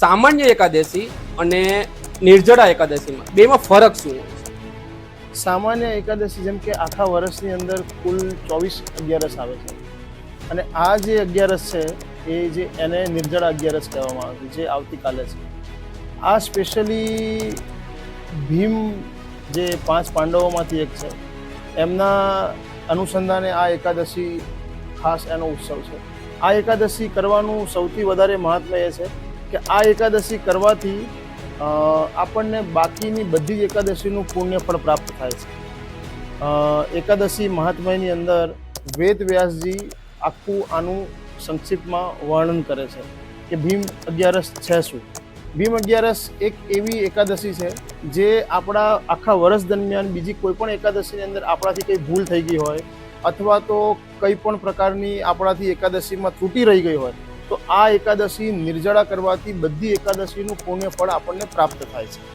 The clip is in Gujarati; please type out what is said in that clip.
સામાન્ય એકાદશી અને નિર્જળા એકાદશીમાં. બેમાં ફરક શું સામાન્ય એકાદશી જેમ કે આખા વર્ષની અંદર કુલ ચોવીસ અગિયારસ આવે છે. અને આ જે અગિયારસ છે, એ જે એને નિર્જળા અગિયારસ કહેવામાં આવે છે, જે આવતીકાલે છે. આ સ્પેશિયલી ભીમ જે પાંચ પાંડવોમાંથી એક છે, એમના અનુસંધાને આ એકાદશી ખાસ એનો ઉત્સવ છે. આ એકાદશી કરવાનું સૌથી વધારે મહાત્મ્ય એ છે કે આ એકાદશી કરવાથી આપણને બાકીની બધી જ એકાદશીનું પુણ્ય ફળ પ્રાપ્ત થાય છે. એકાદશી મહાત્મ્યની અંદર વેદ વ્યાસજી આખું આનું સંક્ષિપ્તમાં વર્ણન કરે છે કે ભીમ અગિયારસ છે શું? ભીમ અગિયારસ એક એવી એકાદશી છે જે આપણા આખા વર્ષ દરમિયાન બીજી કોઈ પણ એકાદશીની અંદર આપણાથી કંઈ ભૂલ થઈ ગઈ હોય અથવા તો કંઈ પણ પ્રકારની આપણાથી એકાદશીમાં ત્રુટી રહી ગઈ હોય તો આ એકાદશી નિર્જળા કરવાથી બધી એકાદશીનું પુણ્ય ફળ આપણને પ્રાપ્ત થાય છે.